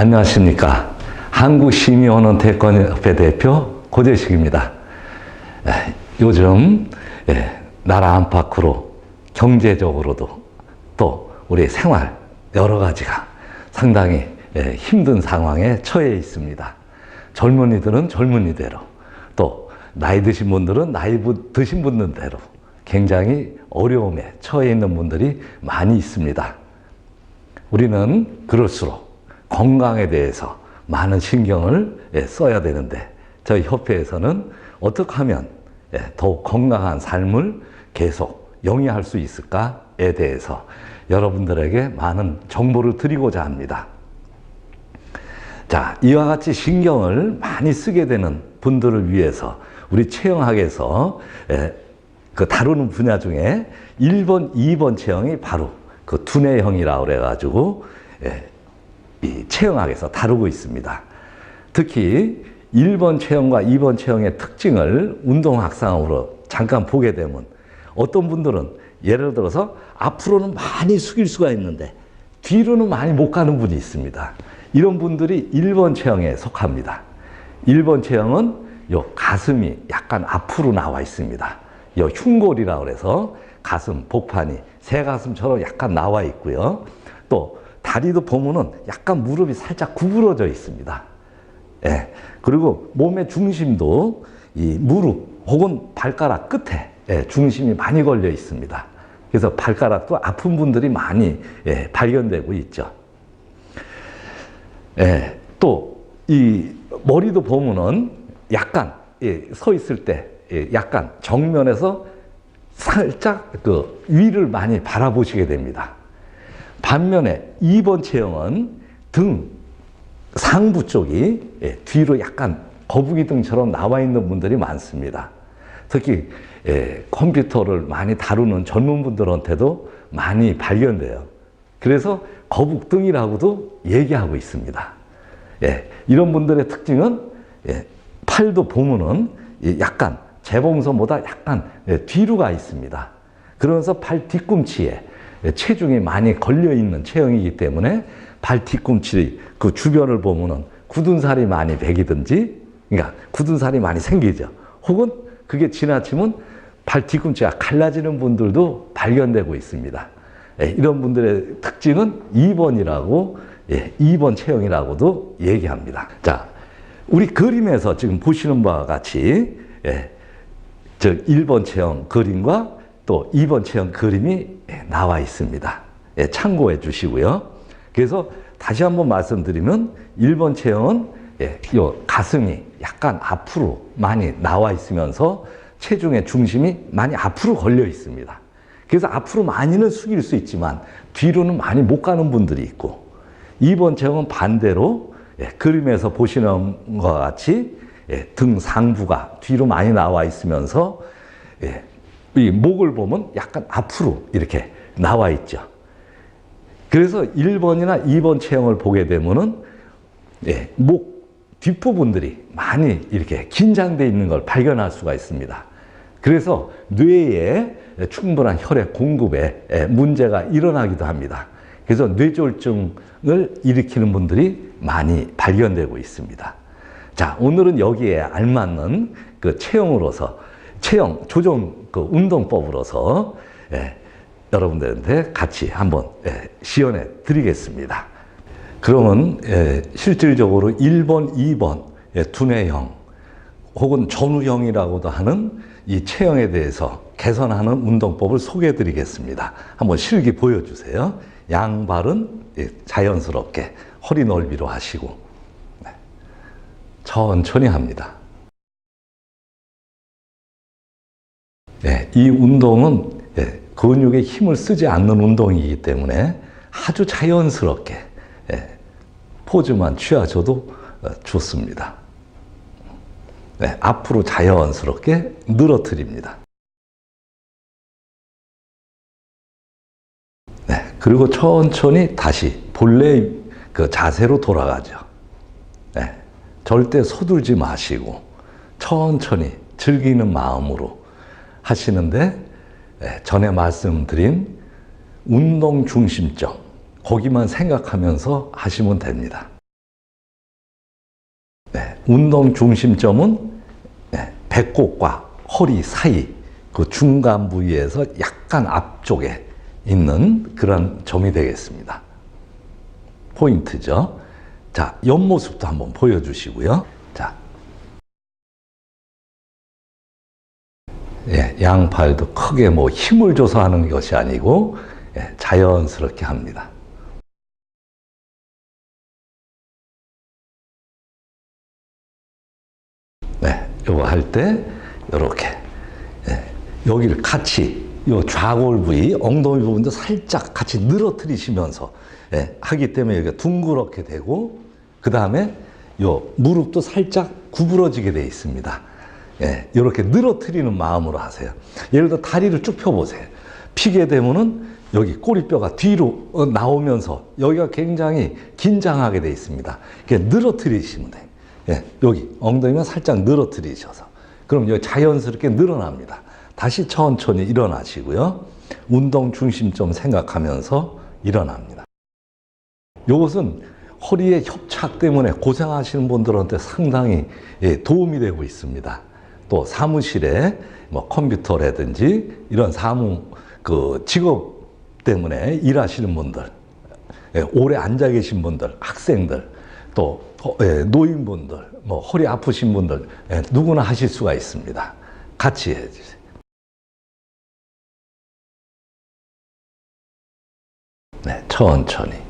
안녕하십니까. 한국시민언론 태권협회 대표 고재식입니다. 에, 요즘 예, 나라 안팎으로 경제적으로도 또 우리 생활 여러 가지가 상당히 예, 힘든 상황에 처해 있습니다. 젊은이들은 젊은이대로 또 나이 드신 분들은 나이 부- 드신 분들대로 굉장히 어려움에 처해 있는 분들이 많이 있습니다. 우리는 그럴수록 건강에 대해서 많은 신경을 예, 써야 되는데 저희 협회에서는 어떻게 하면 예, 더욱 건강한 삶을 계속 영위할 수 있을까에 대해서 여러분들에게 많은 정보를 드리고자 합니다. 자, 이와 같이 신경을 많이 쓰게 되는 분들을 위해서 우리 체형학에서 에, 그 다루는 분야 중에 1번, 2번 체형이 바로 그 두뇌형이라고 그래가지고 체형학에서 다루고 있습니다. 특히 1번 체형과 2번 체형의 특징을 운동학상으로 잠깐 보게 되면 어떤 분들은 예를 들어서 앞으로는 많이 숙일 수가 있는데 뒤로는 많이 못 가는 분이 있습니다. 이런 분들이 1번 체형에 속합니다. 1번 체형은 요 가슴이 약간 앞으로 나와 있습니다. 요 흉골이라고 그래서 가슴, 복판이 새 가슴처럼 약간 나와 있고요. 또 다리도 보면은 약간 무릎이 살짝 구부러져 있습니다. 예. 그리고 몸의 중심도 이 무릎 혹은 발가락 끝에 예, 중심이 많이 걸려 있습니다. 그래서 발가락도 아픈 분들이 많이 예, 발견되고 있죠. 예, 또 이 머리도 보면은 약간 예, 서 있을 때 예, 약간 정면에서 살짝 그 위를 많이 바라보시게 됩니다. 반면에 2번 체형은 등 상부 쪽이 예, 뒤로 약간 거북이 등처럼 나와 있는 분들이 많습니다. 특히 예, 컴퓨터를 많이 다루는 젊은 분들한테도 많이 발견돼요. 그래서 거북등이라고도 얘기하고 있습니다. 예, 이런 분들의 특징은 예, 팔도 보면은 예, 약간 재봉선보다 약간 예, 뒤로 가 있습니다. 그러면서 발 뒤꿈치에 예, 체중이 많이 걸려 있는 체형이기 때문에 발 뒤꿈치 그 주변을 보면은 굳은 살이 많이 배기든지, 그러니까 굳은 살이 많이 생기죠. 혹은 그게 지나치면 발 뒤꿈치가 갈라지는 분들도 발견되고 있습니다. 예, 이런 분들의 특징은 2번이라고, 예, 2번 체형이라고도 얘기합니다. 자, 우리 그림에서 지금 보시는 바와 같이, 예, 저 1번 체형 그림과 또 2번 체형 그림이 예, 나와 있습니다. 예, 참고해 주시고요. 그래서 다시 한번 말씀드리면 1번 체형은 예, 요 가슴이 약간 앞으로 많이 나와 있으면서 체중의 중심이 많이 앞으로 걸려 있습니다. 그래서 앞으로 많이는 숙일 수 있지만 뒤로는 많이 못 가는 분들이 있고 2번 체형은 반대로 예, 그림에서 보시는 것과 같이 예, 등 상부가 뒤로 많이 나와 있으면서 예, 이 목을 보면 약간 앞으로 이렇게 나와 있죠. 그래서 1번이나 2번 체형을 보게 되면은 예, 목 뒷부분들이 많이 이렇게 긴장돼 있는 걸 발견할 수가 있습니다. 그래서 뇌에 충분한 혈액 공급에 예, 문제가 일어나기도 합니다. 그래서 뇌졸중을 일으키는 분들이 많이 발견되고 있습니다. 자, 오늘은 여기에 알맞는 그 체형으로서 체형 조정 그 운동법으로서 예, 여러분들한테 같이 한번 예, 시연해 드리겠습니다. 그러면 예, 실질적으로 1번, 2번 예, 두뇌형 혹은 전우형이라고도 하는 이 체형에 대해서 개선하는 운동법을 소개해 드리겠습니다. 한번 실기 보여주세요. 양발은 예, 자연스럽게 허리 넓이로 하시고 네. 천천히 합니다. 네, 이 운동은 예, 근육에 힘을 쓰지 않는 운동이기 때문에 아주 자연스럽게 예, 포즈만 취하셔도 어, 좋습니다. 네, 앞으로 자연스럽게 늘어뜨립니다. 네, 그리고 천천히 다시 본래 그 자세로 돌아가죠. 네, 절대 서둘지 마시고 천천히 즐기는 마음으로 하시는데 예, 전에 말씀드린 운동 중심점 거기만 생각하면서 하시면 됩니다. 운동 중심점은 예, 배꼽과 허리 사이 그 중간 부위에서 약간 앞쪽에 있는 그런 점이 되겠습니다. 포인트죠. 자, 옆모습도 한번 보여주시고요. 자. 예, 양팔도 크게 뭐 힘을 줘서 하는 것이 아니고 예, 자연스럽게 합니다. 네, 요거 할 때 요렇게 예, 여기를 같이 요 좌골 부위 엉덩이 부분도 살짝 같이 늘어뜨리시면서 예, 하기 때문에 여기가 둥그렇게 되고 그 다음에 요 무릎도 살짝 구부러지게 되어 있습니다. 예, 이렇게 늘어뜨리는 마음으로 하세요. 예를 들어 다리를 쭉 펴보세요. 피게 되면은 여기 꼬리뼈가 뒤로 어, 나오면서 여기가 굉장히 긴장하게 되어 있습니다. 이렇게 늘어뜨리시면 돼요. 예, 여기 엉덩이만 살짝 늘어뜨리셔서 그럼 여기 자연스럽게 늘어납니다. 다시 천천히 일어나시고요. 운동 중심점 생각하면서 일어납니다. 이것은 허리의 협착 때문에 고생하시는 분들한테 상당히 예, 도움이 되고 있습니다. 또 사무실에 뭐 컴퓨터라든지 이런 사무 그 직업 때문에 일하시는 분들, 예, 오래 앉아 계신 분들, 학생들, 또 어, 예, 노인분들, 뭐 허리 아프신 분들 예, 누구나 하실 수가 있습니다. 같이 해주세요. 네, 천천히.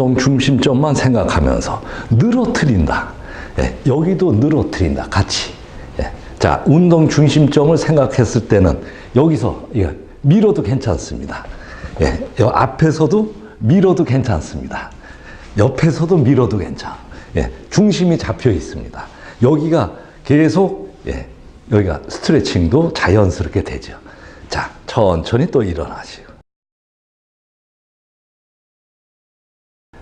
운동 중심점만 생각하면서 늘어뜨린다. 예, 여기도 늘어뜨린다. 같이. 예, 자, 운동 중심점을 생각했을 때는 여기서 예, 밀어도 괜찮습니다. 예, 여 앞에서도 밀어도 괜찮습니다. 옆에서도 밀어도 괜찮아. 예, 중심이 잡혀 있습니다. 여기가 계속 예, 여기가 스트레칭도 자연스럽게 되죠. 자, 천천히 또 일어나시고.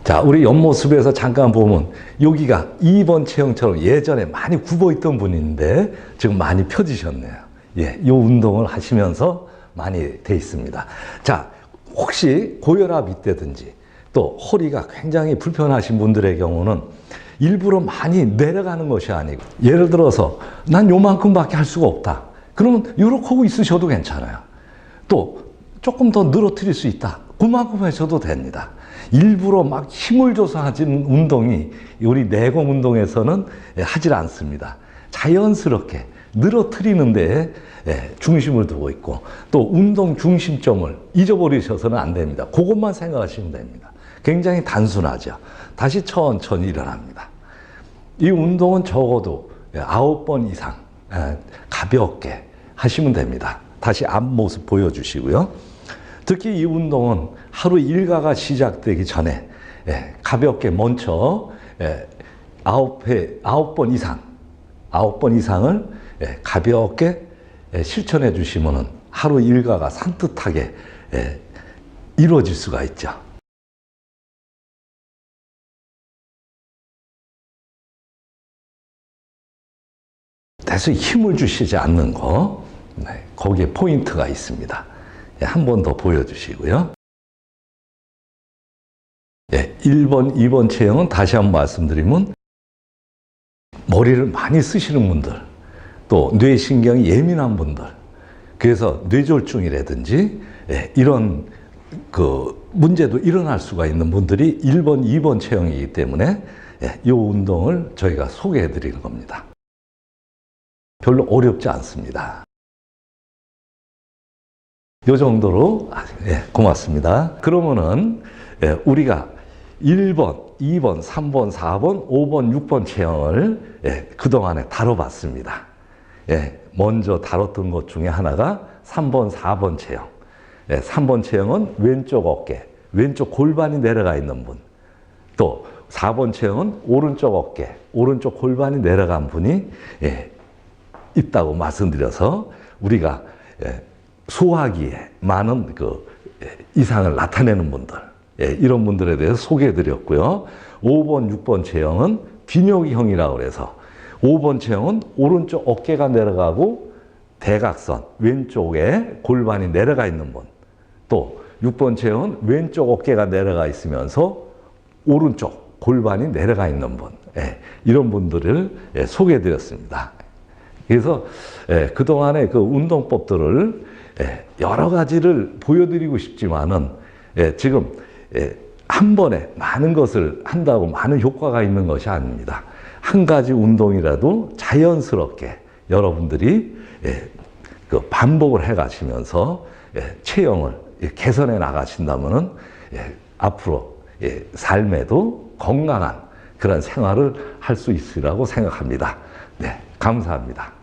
자, 우리 옆모습에서 잠깐 보면 여기가 2번 체형처럼 예전에 많이 굽어 있던 분인데 지금 많이 펴지셨네요. 예, 이 운동을 하시면서 많이 돼 있습니다. 자, 혹시 고혈압 있다든지 또 허리가 굉장히 불편하신 분들의 경우는 일부러 많이 내려가는 것이 아니고 예를 들어서 난 요만큼밖에 할 수가 없다. 그러면 이렇게 하고 있으셔도 괜찮아요. 또 조금 더 늘어뜨릴 수 있다. 그만큼 하셔도 됩니다. 일부러 막 힘을 줘서 하는 운동이 우리 내공 운동에서는 하질 않습니다. 자연스럽게 늘어뜨리는 데 중심을 두고 있고 또 운동 중심점을 잊어버리셔서는 안 됩니다. 그것만 생각하시면 됩니다. 굉장히 단순하죠. 다시 천천히 일어납니다. 이 운동은 적어도 아홉 번 이상 가볍게 하시면 됩니다. 다시 앞모습 보여주시고요. 특히 이 운동은 하루 일과가 시작되기 전에 가볍게 먼저 아홉 회, 아홉 번 이상, 아홉 번 이상을 가볍게 실천해 주시면 하루 일과가 산뜻하게 이루어질 수가 있죠. 대수 힘을 주시지 않는 거, 네, 거기에 포인트가 있습니다. 예, 한번 더 보여주시고요. 예, 1번, 2번 체형은 다시 한번 말씀드리면 머리를 많이 쓰시는 분들, 또 뇌신경이 예민한 분들, 그래서 뇌졸중이라든지 예, 이런 그 문제도 일어날 수가 있는 분들이 1번, 2번 체형이기 때문에 예, 이 운동을 저희가 소개해 드리는 겁니다. 별로 어렵지 않습니다. 요 정도로 예, 고맙습니다. 그러면은 예, 우리가 1번, 2번, 3번, 4번, 5번, 6번 체형을 예, 그동안에 다뤄봤습니다. 예, 먼저 다뤘던 것 중에 하나가 3번, 4번 체형. 예, 3번 체형은 왼쪽 어깨, 왼쪽 골반이 내려가 있는 분. 또 4번 체형은 오른쪽 어깨, 오른쪽 골반이 내려간 분이 예, 있다고 말씀드려서 우리가 예, 소화기에 많은 그 이상을 나타내는 분들 예, 이런 분들에 대해서 소개해 드렸고요. 5번, 6번 체형은 비뇨기형이라고 그래서 5번 체형은 오른쪽 어깨가 내려가고 대각선 왼쪽에 골반이 내려가 있는 분. 또 6번 체형은 왼쪽 어깨가 내려가 있으면서 오른쪽 골반이 내려가 있는 분. 예, 이런 분들을 예, 소개해 드렸습니다. 그래서 예, 그동안의 그 운동법들을 예, 여러 가지를 보여드리고 싶지만은 예, 지금 예, 한 번에 많은 것을 한다고 많은 효과가 있는 것이 아닙니다. 한 가지 운동이라도 자연스럽게 여러분들이 예, 그 반복을 해 가시면서 예, 체형을 예, 개선해 나가신다면은 예, 앞으로 예, 삶에도 건강한 그런 생활을 할 수 있으리라고 생각합니다. 네, 감사합니다.